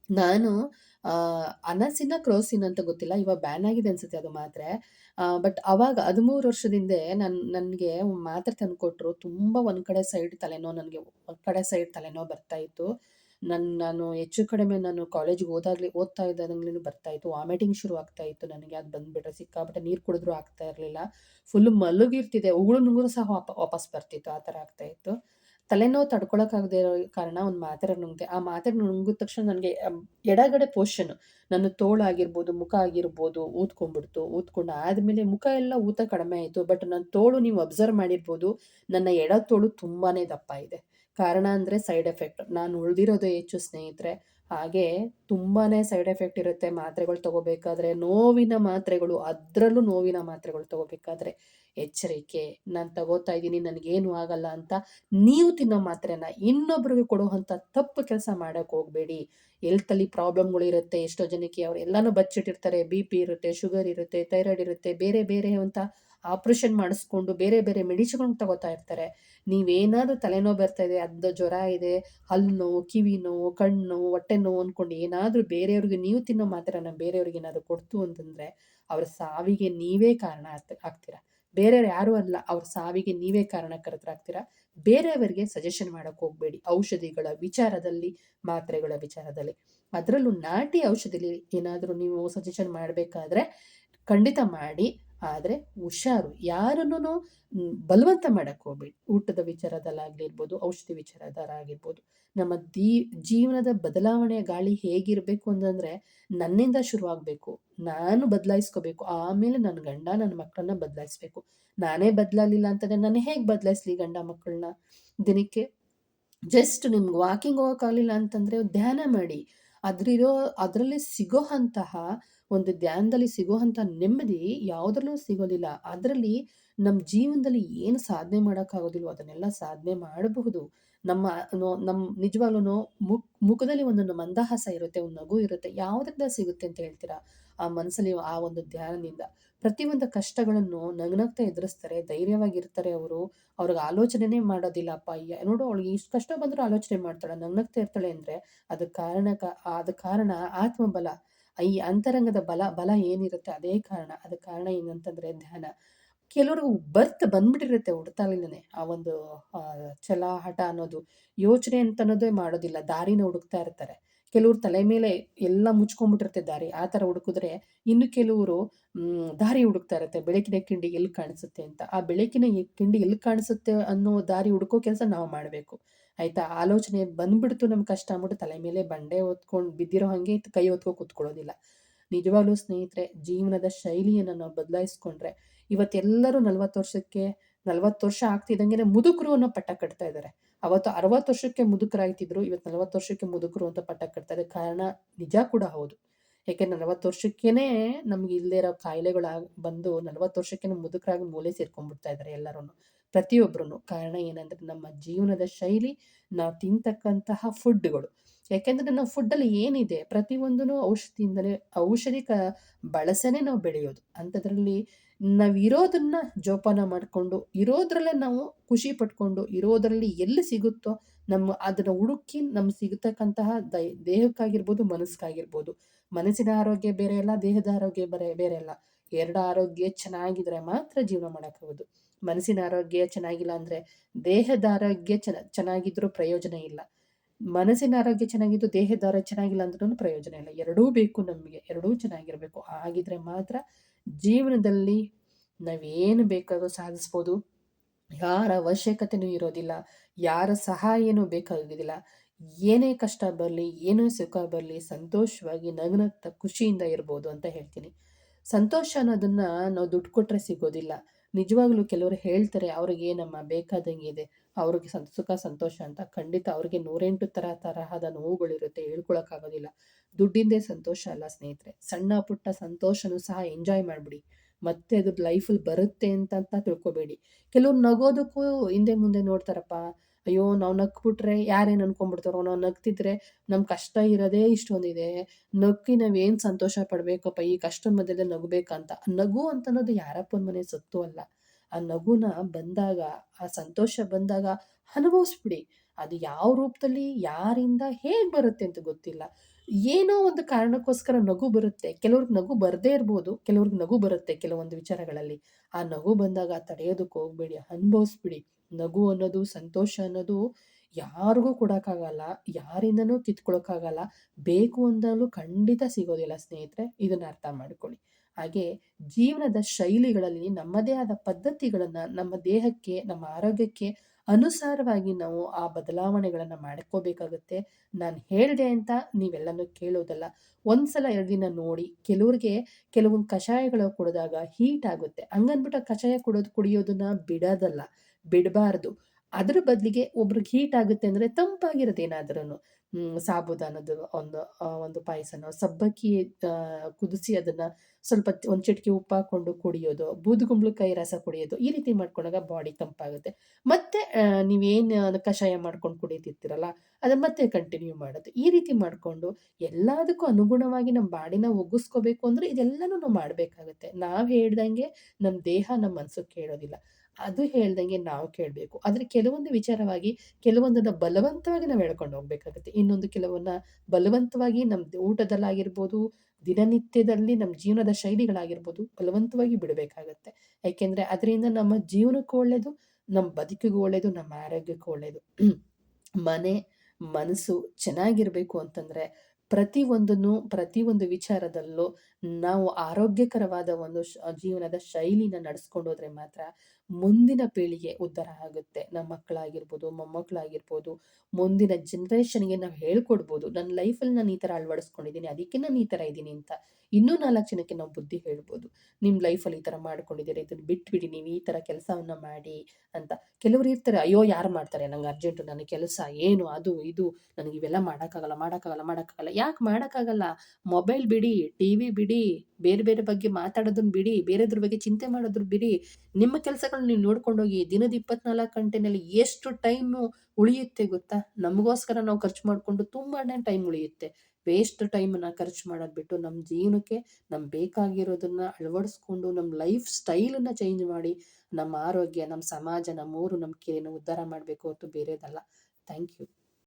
ನಾನು ಅನಸಿನ ಕ್ರೋಸಿನ್ ಅಂತ ಗೊತ್ತಿಲ್ಲ, ಇವಾಗ ಬ್ಯಾನ್ ಆಗಿದೆ ಅನ್ಸುತ್ತೆ ಅದು ಮಾತ್ರೆ. ಬಟ್ ಅವಾಗ ಹದಿಮೂರು ವರ್ಷದಿಂದ ನಾನು, ನನಗೆ ಮಾತ್ರೆ ತಂದುಕೊಟ್ರು, ತುಂಬ ಒಂದು ಕಡೆ ಸೈಡ್ ತಲೆನೋ ನನಗೆ ಒಂದು ಕಡೆ ಸೈಡ್ ತಲೆನೋ ಬರ್ತಾ ಇತ್ತು. ನನ್ನ ನಾನು ಹೆಚ್ಚು ಕಡಿಮೆ ನಾನು ಕಾಲೇಜಿಗೆ ಓದಾಗ್ಲಿ ಓದ್ತಾ ಇದ್ದಾಗಲೂ ಬರ್ತಾ ಇತ್ತು. ವಾಮಿಟಿಂಗ್ ಶುರು ಆಗ್ತಾ ಇತ್ತು ನನಗೆ. ಅದು ಬಂದುಬಿಟ್ರೆ ಸಿಕ್ಕಾಪಟ್ಟೆ ನೀರು ಕುಡಿದ್ರೂ ಆಗ್ತಾ ಇರಲಿಲ್ಲ. ಫುಲ್ ಮಲಗಿರ್ತಿದೆ ಉಗುಳು ಸಹ ವಾಪ, ವಾಪಸ್ ಬರ್ತಿತ್ತು. ಆ ಥರ ಆಗ್ತಾ ಇತ್ತು. ತಲೆನೋವು ತಡ್ಕೊಳಕ್ಕಾಗದೇ ಇರೋ ಕಾರಣ ಒಂದು ಮಾತ್ರೆ ನುಂಗಿದೆ. ಆ ಮಾತ್ರೆ ನುಂಗಿದ ತಕ್ಷಣ ನನಗೆ ಎಡಗಡೆ ಪೋರ್ಷನ್ ನನ್ನ ತೋಳು ಆಗಿರ್ಬೋದು, ಮುಖ ಆಗಿರ್ಬೋದು ಊದ್ಕೊಂಡ್ಬಿಡ್ತು. ಊದ್ಕೊಂಡು ಆದಮೇಲೆ ಮುಖ ಎಲ್ಲ ಊತ ಕಡಿಮೆ ಆಯಿತು. ಬಟ್ ನನ್ನ ತೋಳು ನೀವು ಅಬ್ಸರ್ವ್ ಮಾಡಿರ್ಬೋದು. ನನ್ನ ಎಡ ತೋಳು ತುಂಬಾ ದಪ್ಪ ಇದೆ. ಕಾರಣ ಅಂದರೆ ಸೈಡ್ ಎಫೆಕ್ಟ್. ನಾನು ಉಳಿದಿರೋದು ಹೆಚ್ಚು ಸ್ನೇಹಿತರೆ, ಹಾಗೆ ತುಂಬಾ ಸೈಡ್ ಎಫೆಕ್ಟ್ ಇರುತ್ತೆ ಮಾತ್ರೆಗಳು ತಗೋಬೇಕಾದ್ರೆ, ನೋವಿನ ಮಾತ್ರೆಗಳು, ಅದರಲ್ಲೂ ನೋವಿನ ಮಾತ್ರೆಗಳು ತಗೋಬೇಕಾದ್ರೆ ಎಚ್ಚರಿಕೆ, ನಾನು ತಗೋತಾ ಇದ್ದೀನಿ, ನನಗೇನು ಆಗಲ್ಲ ಅಂತ ನೀವು ತಿನ್ನೋ ಮಾತ್ರೆನ ಇನ್ನೊಬ್ರಿಗೆ ಕೊಡುವಂಥ ತಪ್ಪು ಕೆಲಸ ಮಾಡೋಕೆ ಹೋಗಬೇಡಿ. ಎಲ್ತಲ್ಲಿ ಪ್ರಾಬ್ಲಮ್ಗಳು ಇರುತ್ತೆ, ಎಷ್ಟೋ ಜನಕ್ಕೆ ಅವ್ರು ಎಲ್ಲನೂ ಬಚ್ಚಿಟ್ಟಿರ್ತಾರೆ, ಬಿ ಪಿ ಇರುತ್ತೆ, ಶುಗರ್ ಇರುತ್ತೆ, ಥೈರಾಯ್ಡ್ ಇರುತ್ತೆ, ಬೇರೆ ಬೇರೆ ಅಂತ ಆಪ್ರೇಷನ್ ಮಾಡಿಸ್ಕೊಂಡು ಬೇರೆ ಬೇರೆ ಮೆಡಿಸಿನ್ ತಗೋತಾ ಇರ್ತಾರೆ. ನೀವೇನಾದರೂ ತಲೆನೋವು ಇದೆ ಅದು ಜ್ವರ ಇದೆ, ಹಲ್ಲು ನೋವು ಕಿವಿ ನೋವು ಕಣ್ಣು ಹೊಟ್ಟೆ ನೋವು ಅಂದ್ಕೊಂಡು ಏನಾದರೂ ಬೇರೆಯವ್ರಿಗೆ ನೀವು ತಿನ್ನೋ ಮಾತ್ರೆನ, ಬೇರೆಯವ್ರಿಗೆ ಏನಾದರೂ ಕೊಡ್ತು ಅಂತಂದರೆ ಅವ್ರ ಸಾವಿಗೆ ನೀವೇ ಕಾರಣ ಆಗ್ತೀರಾ? ಬೇರೆಯವ್ರು ಯಾರೂ ಅಲ್ಲ, ಅವ್ರ ಸಾವಿಗೆ ನೀವೇ ಕಾರಣಕರ್ತರಾಗ್ತೀರಾ ಬೇರೆಯವರಿಗೆ ಸಜೆಷನ್ ಮಾಡೋಕ್ಕೆ ಹೋಗಬೇಡಿ, ಔಷಧಿಗಳ ವಿಚಾರದಲ್ಲಿ, ಮಾತ್ರೆಗಳ ವಿಚಾರದಲ್ಲಿ. ಅದರಲ್ಲೂ ನಾಟಿ ಔಷಧಿಲಿ ಏನಾದರೂ ನೀವು ಸಜೆಷನ್ ಮಾಡಬೇಕಾದ್ರೆ ಖಂಡಿತ ಮಾಡಿ. ಆದರೆ ಹುಷಾರು. ಯಾರನ್ನು ಬಲವಂತ ಮಾಡಕ್ಕೆ ಹೋಗ್ಬೇಡಿ. ಊಟದ ವಿಚಾರದಲ್ಲಾಗಿರ್ಬೋದು, ಔಷಧಿ ವಿಚಾರದಲ್ಲಾಗಿರ್ಬೋದು. ನಮ್ಮ ದೀ ಜೀವನದ ಬದಲಾವಣೆಯ ಗಾಳಿ ಹೇಗಿರಬೇಕು ಅಂತಂದರೆ ನನ್ನಿಂದ ಶುರುವಾಗಬೇಕು. ನಾನು ಬದಲಾಯಿಸ್ಕೋಬೇಕು. ಆಮೇಲೆ ನನ್ನ ಗಂಡ ನನ್ನ ಮಕ್ಕಳನ್ನ ಬದಲಾಯಿಸ್ಬೇಕು. ನಾನೇ ಬದಲಾಗಲಿಲ್ಲ ಅಂತಂದರೆ ನಾನು ಹೇಗೆ ಬದಲಾಯಿಸ್ಲಿ ಗಂಡ ಮಕ್ಕಳನ್ನ ದಿನಕ್ಕೆ ಜಸ್ಟ್ ನಿಮ್ಗೆ ವಾಕಿಂಗ್ ಹೋಗೋಕ್ಕಾಗಲಿಲ್ಲ ಅಂತಂದರೆ ಧ್ಯಾನ ಮಾಡಿ. ಅದ್ರಿರೋ, ಅದರಲ್ಲಿ ಸಿಗೋ ಅಂತಹ ಒಂದು ಧ್ಯಾನದಲ್ಲಿ ಸಿಗುವಂಥ ನೆಮ್ಮದಿ ಯಾವುದ್ರಲ್ಲೂ ಸಿಗೋದಿಲ್ಲ. ಅದರಲ್ಲಿ ನಮ್ಮ ಜೀವನದಲ್ಲಿ ಏನು ಸಾಧನೆ ಮಾಡೋಕ್ಕಾಗೋದಿಲ್ವೋ ಅದನ್ನೆಲ್ಲ ಸಾಧನೆ ಮಾಡಬಹುದು. ನಮ್ಮ ನಮ್ಮ ನಿಜವಾಗ್ಲೂ ಮುಖ, ಮುಖದಲ್ಲಿ ಒಂದೊಂದು ಮಂದಹಾಸ ಇರುತ್ತೆ, ಒಂದು ನಗು ಇರುತ್ತೆ ಯಾವುದರಿಂದ ಸಿಗುತ್ತೆ ಅಂತ ಹೇಳ್ತೀರಾ? ಆ ಮನಸ್ಸಲ್ಲಿ ಆ ಒಂದು ಧ್ಯಾನದಿಂದ. ಪ್ರತಿಯೊಂದು ಕಷ್ಟಗಳನ್ನು ನಗ್ನಗ್ತಾ ಎದುರಿಸ್ತಾರೆ, ಧೈರ್ಯವಾಗಿರ್ತಾರೆ ಅವರು. ಅವ್ರಿಗೆ ಆಲೋಚನೆನೇ ಮಾಡೋದಿಲ್ಲ ಅಪ್ಪ ಅಯ್ಯ ನೋಡು ಅವಳಿಗೆ ಇಷ್ಟು ಕಷ್ಟ ಬಂದರೂ ಆಲೋಚನೆ ಮಾಡ್ತಾಳೆ, ನಗ್ನಗ್ತಾ ಇರ್ತಾಳೆ ಅಂದರೆ ಅದಕ್ಕೆ ಕಾರಣ ಆದ ಕಾರಣ ಆತ್ಮಬಲ. ಈ ಅಂತರಂಗದ ಬಲ ಬಲ ಏನಿರುತ್ತೆ ಅದೇ ಕಾರಣ. ಅದಕ್ಕೆ ಕಾರಣ ಏನಂತಂದ್ರೆ ಧ್ಯಾನ. ಕೆಲವರು ಬರ್ತ್ ಬಂದ್ಬಿಟ್ಟಿರುತ್ತೆ ಹುಡ್ತಾಲಿಂದನೇ ಆ ಒಂದು ಛಲ, ಹಠ ಅನ್ನೋದು. ಯೋಚನೆ ಅಂತ ಅನ್ನೋದೇ ಮಾಡೋದಿಲ್ಲ. ದಾರಿನ ಹುಡುಕ್ತಾ ಇರ್ತಾರೆ. ಕೆಲವ್ರು ತಲೆ ಮೇಲೆ ಎಲ್ಲ ಮುಚ್ಕೊಂಡ್ಬಿಟ್ಟಿರುತ್ತೆ ದಾರಿ. ಆ ಥರ ಹುಡುಕಿದ್ರೆ ಇನ್ನು ಕೆಲವರು ದಾರಿ ಹುಡುಕ್ತಾ ಇರುತ್ತೆ. ಬೆಳಕಿನ ಕಿಂಡಿ ಎಲ್ಲಿ ಕಾಣಿಸುತ್ತೆ ಅಂತ. ಆ ಬೆಳಕಿನ ಕಿಂಡಿ ಎಲ್ಲಿ ಕಾಣಿಸುತ್ತೆ ಅನ್ನೋ ದಾರಿ ಹುಡುಕೋ ಕೆಲಸ ನಾವು ಮಾಡಬೇಕು. ಆಯ್ತಾ? ಆಲೋಚನೆ ಬಂದ್ಬಿಡ್ತು ನಮ್ಗೆ ಕಷ್ಟ ಅಂದ್ಬಿಟ್ಟು ತಲೆ ಮೇಲೆ ಬಂಡೆ ಹೊತ್ಕೊಂಡು ಬಿದ್ದಿರೋ ಹಾಗೆ ಕೈ ಹೊತ್ಕೊ ಕೂತ್ಕೊಳ್ಳೋದಿಲ್ಲ. ನಿಜವಾಗ್ಲೂ ಸ್ನೇಹಿತರೆ, ಜೀವನದ ಶೈಲಿಯನ್ನು ನಾವು ಬದಲಾಯಿಸ್ಕೊಂಡ್ರೆ ಇವತ್ತೆಲ್ಲರೂ ನಲ್ವತ್ತು ವರ್ಷಕ್ಕೆ, ನಲ್ವತ್ತು ವರ್ಷ ಆಗ್ತಿದ್ದಂಗೆ ಮುದುಕರು ಅನ್ನೋ ಪಟ್ಟ ಕಟ್ತಾ ಇದ್ದಾರೆ ಅವತ್ತು ಅರವತ್ತು ವರ್ಷಕ್ಕೆ ಮುದುಕರಾಗ್ತಿದ್ರು ಇವತ್ತು ನಲವತ್ತು ವರ್ಷಕ್ಕೆ ಮುದುಕರು ಅಂತ ಪಟ್ಟ ಕಟ್ತಾ ಇದೆ ಕಾರಣ ನಿಜ ಕೂಡ ಹೌದು. ಯಾಕೆಂದ್ರೆ ನಲವತ್ತು ವರ್ಷಕ್ಕೇನೆ ನಮ್ಗೆ ಇಲ್ಲದೇ ಇರೋ ಕಾಯಿಲೆಗಳು ಬಂದು ನಲವತ್ತು ವರ್ಷಕ್ಕೆ ಮುದುಕರಾಗಿ ಮೂಲೆ ಸೇರ್ಕೊಂಡ್ಬಿಡ್ತಾ ಇದ್ದಾರೆ ಎಲ್ಲರೂ ಪ್ರತಿಯೊಬ್ಬರು ಕಾರಣ ಏನಂದ್ರೆ ನಮ್ಮ ಜೀವನದ ಶೈಲಿ, ನಾವು ತಿಂತಕ್ಕಂತಹ ಫುಡ್ಗಳು. ಯಾಕೆಂದ್ರೆ ನಾವು ಫುಡ್ಡಲ್ಲಿ ಏನಿದೆ ಪ್ರತಿಯೊಂದೂ ಔಷಧಿಯಿಂದಲೇ, ಔಷಧಿ ಕ, ಬಳಸನೇ ನಾವು ಬೆಳೆಯೋದು. ಅಂಥದ್ರಲ್ಲಿ ನಾವು ಇರೋದನ್ನ ಜೋಪಾನ ಮಾಡಿಕೊಂಡು, ಇರೋದ್ರಲ್ಲೇ ನಾವು ಖುಷಿ ಪಟ್ಕೊಂಡು, ಇರೋದ್ರಲ್ಲಿ ಎಲ್ಲಿ ಸಿಗುತ್ತೋ ನಮ್ಮ, ಅದನ್ನು ಹುಡುಕಿ ನಮ್ಗೆ ಸಿಗತಕ್ಕಂತಹ ದೈ, ದೇಹಕ್ಕಾಗಿರ್ಬೋದು ಮನಸ್ಸಿಗಾಗಿರ್ಬೋದು ಮನಸ್ಸಿನ ಆರೋಗ್ಯ ಬೇರೆ ಅಲ್ಲ, ದೇಹದ ಆರೋಗ್ಯ ಬೇರೆ ಬೇರೆ ಅಲ್ಲ. ಎರಡು ಆರೋಗ್ಯ ಚೆನ್ನಾಗಿದ್ರೆ ಮಾತ್ರ ಜೀವನ ಮಾಡೋಕ್ಕಾಗೋದು. ಮನಸ್ಸಿನ ಆರೋಗ್ಯ ಚೆನ್ನಾಗಿಲ್ಲ ಅಂದರೆ ದೇಹದ ಆರೋಗ್ಯ ಚೆನ್ನ, ಚೆನ್ನಾಗಿದ್ರೂ ಪ್ರಯೋಜನ ಇಲ್ಲ. ಮನಸ್ಸಿನ ಆರೋಗ್ಯ ಚೆನ್ನಾಗಿದ್ದು ದೇಹದ ಆರೋಗ್ಯ ಚೆನ್ನಾಗಿಲ್ಲ ಅಂದ್ರೂ ಪ್ರಯೋಜನ ಇಲ್ಲ. ಎರಡೂ ಬೇಕು ನಮಗೆ, ಎರಡೂ ಚೆನ್ನಾಗಿರಬೇಕು. ಹಾಗಿದ್ರೆ ಮಾತ್ರ ಜೀವನದಲ್ಲಿ ನಾವೇನು ಬೇಕಾದರೂ ಸಾಧಿಸ್ಬೋದು. ಯಾರ ಅವಶ್ಯಕತೆಯೂ ಇರೋದಿಲ್ಲ. ಯಾರ ಸಹಾಯನೂ ಬೇಕಾಗೋದಿಲ್ಲ. ಏನೇ ಕಷ್ಟ ಬರಲಿ, ಏನೇ ಸುಖ ಬರಲಿ, ಸಂತೋಷವಾಗಿ ನಗ್ನಗ್ತಾ ಖುಷಿಯಿಂದ ಇರ್ಬೋದು ಅಂತ ಹೇಳ್ತೀನಿ. ಸಂತೋಷ ಅನ್ನೋದನ್ನ ನಾವು ದುಡ್ಡು ಕೊಟ್ಟರೆ ಸಿಗೋದಿಲ್ಲ. ನಿಜವಾಗ್ಲೂ ಕೆಲವರು ಹೇಳ್ತಾರೆ, ಅವ್ರಿಗೆ ನಮ್ಮ ಬೇಕಾದಂಗೆ ಇದೆ, ಅವ್ರಿಗೆ ಸಂತ, ಸುಖ, ಸಂತೋಷ ಅಂತ. ಖಂಡಿತ ಅವ್ರಿಗೆ ನೂರೆಂಟು ಥರ ತರಹದ ನೋವುಗಳಿರುತ್ತೆ, ಹೇಳ್ಕೊಳಕ್ಕಾಗೋದಿಲ್ಲ. ದುಡ್ಡಿಂದೇ ಸಂತೋಷ ಅಲ್ಲ ಸ್ನೇಹಿತರೆ. ಸಣ್ಣ ಪುಟ್ಟ ಸಂತೋಷನೂ ಸಹ ಎಂಜಾಯ್ ಮಾಡಿಬಿಡಿ. ಮತ್ತೆ ಅದು ಲೈಫಲ್ಲಿ ಬರುತ್ತೆ ಅಂತ ತಿಳ್ಕೊಬೇಡಿ. ಕೆಲವ್ರು ನಗೋದಕ್ಕೂ ಹಿಂದೆ ಮುಂದೆ ನೋಡ್ತಾರಪ್ಪ ಅಯ್ಯೋ ನಾವು ನಕ್ಬಿಟ್ರೆ ಯಾರೇನು ಅನ್ಕೊಂಡ್ಬಿಡ್ತಾರೋ, ನಾವು ನಗ್ತಿದ್ರೆ ನಮ್ಮ ಕಷ್ಟ ಇರೋದೇ ಇಷ್ಟೊಂದಿದೆ. ನಕ್ಕಿ ನಾವೇನು ಸಂತೋಷ ಪಡಬೇಕಪ್ಪ, ಈ ಕಷ್ಟದ ಮಧ್ಯದಲ್ಲಿ ನಗಬೇಕಂತ. ನಗು ಅಂತ ಅನ್ನೋದು ಯಾರಪ್ಪನ ಮನೆ ಸತ್ತು ಅಲ್ಲ. ಆ ನಗುನ ಬಂದಾಗ, ಆ ಸಂತೋಷ ಬಂದಾಗ ಅನುಭವಿಸ್ಬಿಡಿ. ಅದು ಯಾವ ರೂಪದಲ್ಲಿ, ಯಾರಿಂದ ಹೇಗೆ ಬರುತ್ತೆ ಅಂತ ಗೊತ್ತಿಲ್ಲ. ಏನೋ ಒಂದು ಕಾರಣಕ್ಕೋಸ್ಕರ ನಗು ಬರುತ್ತೆ. ಕೆಲವ್ರಿಗೆ ನಗು ಬರದೇ ಇರ್ಬೋದು, ಕೆಲವ್ರಿಗೆ ನಗು ಬರುತ್ತೆ ಕೆಲವೊಂದು ವಿಚಾರಗಳಲ್ಲಿ. ಆ ನಗು ಬಂದಾಗ ತಡೆಯೋದಕ್ಕೆ ಹೋಗ್ಬೇಡಿ, ಅನುಭವಿಸ್ಬಿಡಿ. ನಗು ಅನ್ನೋದು, ಸಂತೋಷ ಅನ್ನೋದು ಯಾರಿಗೂ ಕೊಡೋಕ್ಕಾಗಲ್ಲ, ಯಾರಿಂದನೂ ಕಿತ್ಕೊಳಕ್ಕಾಗಲ್ಲ. ಬೇಕು ಅಂದಲೂ ಖಂಡಿತ ಸಿಗೋದಿಲ್ಲ ಸ್ನೇಹಿತರೆ, ಇದನ್ನ ಅರ್ಥ ಮಾಡ್ಕೊಳ್ಳಿ. ಹಾಗೆ ಜೀವನದ ಶೈಲಿಗಳಲ್ಲಿ ನಮ್ಮದೇ ಆದ ಪದ್ಧತಿಗಳನ್ನು ನಮ್ಮ ದೇಹಕ್ಕೆ, ನಮ್ಮ ಆರೋಗ್ಯಕ್ಕೆ ಅನುಸಾರವಾಗಿ ನಾವು ಆ ಬದಲಾವಣೆಗಳನ್ನು ಮಾಡ್ಕೋಬೇಕಾಗುತ್ತೆ. ನಾನು ಹೇಳಿದೆ ಅಂತ ನೀವೆಲ್ಲನೂ ಕೇಳೋದಲ್ಲ. ಒಂದ್ಸಲ ಎರಡು ದಿನ ನೋಡಿ ಕೆಲವ್ರಿಗೆ ಕೆಲವೊಂದು ಕಷಾಯಗಳು ಕುಡಿದಾಗ ಹೀಟ್ ಆಗುತ್ತೆ. ಹಂಗನ್ಬಿಟ್ಟು ಕಷಾಯ ಕುಡೋದು ಕುಡಿಯೋದನ್ನ ಬಿಡೋದಲ್ಲ, ಬಿಡಬಾರ್ದು. ಅದ್ರ ಬದಲಿಗೆ ಒಬ್ರಿಗೆ ಹೀಟ್ ಆಗುತ್ತೆ ಅಂದರೆ ತಂಪಾಗಿರೋದು ಏನಾದ್ರೂ ಸಾಬುದಾನದ ಒಂದು ಒಂದು ಪಾಯಸನೋ. ಸಬ್ಬಕ್ಕಿ ಕುದಿಸಿ ಅದನ್ನು ಸ್ವಲ್ಪ ಒಂದು ಚಿಟಿಕೆ ಉಪ್ಪು ಹಾಕೊಂಡು ಕುಡಿಯೋದು ಬೂದುಗುಂಬಳಕಾಯಿ ರಸ ಕುಡಿಯೋದು, ಈ ರೀತಿ ಮಾಡ್ಕೊಂಡಾಗ ಬಾಡಿ ತಂಪಾಗುತ್ತೆ. ಮತ್ತೆ ನೀವೇನು ಕಷಾಯ ಮಾಡ್ಕೊಂಡು ಕುಡಿತಿರ್ತೀರಲ್ಲ ಅದನ್ನ ಮತ್ತೆ ಕಂಟಿನ್ಯೂ ಮಾಡೋದು. ಈ ರೀತಿ ಮಾಡಿಕೊಂಡು ಎಲ್ಲದಕ್ಕೂ ಅನುಗುಣವಾಗಿ ನಮ್ಮ ಬಾಡಿನ ಒಗ್ಗಿಸ್ಕೋಬೇಕು ಅಂದರೆ ಇದೆಲ್ಲನೂ ನಾವು ಮಾಡಬೇಕಾಗುತ್ತೆ. ನಾವು ಹೇಳ್ದಂಗೆ ನಮ್ಮ ದೇಹ ನಮ್ಮ ಮನಸ್ಸು ಕೇಳೋದಿಲ್ಲ. ಅದು ಹೇಳ್ದಂಗೆ ನಾವು ಕೇಳಬೇಕು. ಆದರೆ ಕೆಲವೊಂದು ವಿಚಾರವಾಗಿ ಕೆಲವೊಂದನ್ನು ಬಲವಂತವಾಗಿ ನಾವು ಹೇಳ್ಕೊಂಡು ಹೋಗ್ಬೇಕಾಗುತ್ತೆ. ಇನ್ನೊಂದು ಕೆಲವನ್ನ ಬಲವಂತವಾಗಿ ನಮ್ಮ ಊಟದಲ್ಲಾಗಿರ್ಬೋದು, ದಿನನಿತ್ಯದಲ್ಲಿ ನಮ್ಮ ಜೀವನದ ಶೈಲಿಗಳಾಗಿರ್ಬೋದು ಬಲವಂತವಾಗಿ ಬಿಡಬೇಕಾಗತ್ತೆ. ಯಾಕೆಂದರೆ ಅದರಿಂದ ನಮ್ಮ ಜೀವನಕ್ಕೂ ಒಳ್ಳೆಯದು ನಮ್ಮ ಬದುಕಿಗೂ ಒಳ್ಳೆಯದು ನಮ್ಮ ಆರೋಗ್ಯಕ್ಕೂ ಒಳ್ಳೆಯದು ಮನೆ, ಮನಸ್ಸು ಚೆನ್ನಾಗಿರಬೇಕು ಅಂತಂದರೆ ಪ್ರತಿ ಒಂದು ವಿಚಾರದಲ್ಲೂ ನಾವು ಆರೋಗ್ಯಕರವಾದ ಒಂದು ಜೀವನದ ಶೈಲಿನ ನಡೆಸ್ಕೊಂಡು ಹೋದ್ರೆ ಮಾತ್ರ ಮುಂದಿನ ಪೀಳಿಗೆ ಉದ್ಧಾರ ಆಗುತ್ತೆ. ನಮ್ಮ ಮಕ್ಕಳಾಗಿರ್ಬೋದು, ಮೊಮ್ಮಕ್ಕಳಾಗಿರ್ಬೋದು, ಮುಂದಿನ ಜನ್ರೇಷನ್ಗೆ ನಾವು ಹೇಳ್ಕೊಡ್ಬೋದು. ನನ್ನ ಲೈಫಲ್ಲಿ ನಾನು ಈ ಥರ ಅಳವಡಿಸ್ಕೊಂಡಿದ್ದೀನಿ ಅದಕ್ಕೆ ನಾನು ಈ ಥರ ಇದ್ದೀನಿ ಅಂತ ಇನ್ನೂ ನಾಲ್ಕು ಜನಕ್ಕೆ ನಾವು ಬುದ್ಧಿ ಹೇಳ್ಬೋದು. ನಿಮ್ಮ ಲೈಫಲ್ಲಿ ಈ ಥರ ಮಾಡ್ಕೊಂಡಿದ್ದೀರಿ ಇದನ್ನು ಬಿಟ್ಬಿಡಿ, ನೀವು ಈ ಥರ ಕೆಲಸವನ್ನು ಮಾಡಿ ಅಂತ. ಕೆಲವರು ಇರ್ತಾರೆ, ಅಯ್ಯೋ, ಯಾರು ಮಾಡ್ತಾರೆ? ನಂಗೆ ಅರ್ಜೆಂಟು ನನ್ನ ಕೆಲಸ, ಏನು, ಅದು, ಇದು, ನನಗೆ ಇವೆಲ್ಲ ಮಾಡೋಕ್ಕಾಗಲ್ಲ ಮಾಡೋಕ್ಕಾಗಲ್ಲ ಮಾಡೋಕ್ಕಾಗಲ್ಲ. ಯಾಕೆ ಮಾಡೋಕ್ಕಾಗಲ್ಲ? ಮೊಬೈಲ್ ಬಿಡಿ ಟಿ ವಿ ಬಿಡಿ, ಬೇರೆ ಬೇರೆ ಬಗ್ಗೆ ಮಾತಾಡೋದನ್ನ ಬಿಡಿ, ಬೇರೆದ್ರ ಬಗ್ಗೆ ಚಿಂತೆ ಮಾಡೋದ್ರ ಬಿಡಿ. ನಿಮ್ಮ ಕೆಲಸಗಳು ಕೆಲಸಗಳನ್ನ ನೀವು ನೋಡ್ಕೊಂಡೋಗಿ ದಿನದ ಇಪ್ಪತ್ನಾಲ್ಕು ಗಂಟೆನಲ್ಲಿ ಎಷ್ಟು ಟೈಮು ಉಳಿಯುತ್ತೆ ಗೊತ್ತಾ? ನಮಗೋಸ್ಕರ ನಾವು ಖರ್ಚು ಮಾಡಿಕೊಂಡು ತುಂಬಾ ಟೈಮ್ ಉಳಿಯುತ್ತೆ. ವೇಸ್ಟ್ ಟೈಮನ್ನು ಖರ್ಚು ಮಾಡೋದು ಬಿಟ್ಟು ನಮ್ಮ ಜೀವನಕ್ಕೆ ನಮ್ಗೆ ಬೇಕಾಗಿರೋದನ್ನ ಅಳವಡಿಸ್ಕೊಂಡು ನಮ್ಮ ಲೈಫ್ ಸ್ಟೈಲನ್ನು ಚೇಂಜ್ ಮಾಡಿ ನಮ್ಮ ಆರೋಗ್ಯ ನಮ್ಮ ಸಮಾಜ ನಮ್ಮ ಊರು ನಮ್ಮ ಕೇನು ಉದ್ಧಾರ ಮಾಡಬೇಕು ಹೊತ್ತು ಬೇರೆದಲ್ಲ. Thank you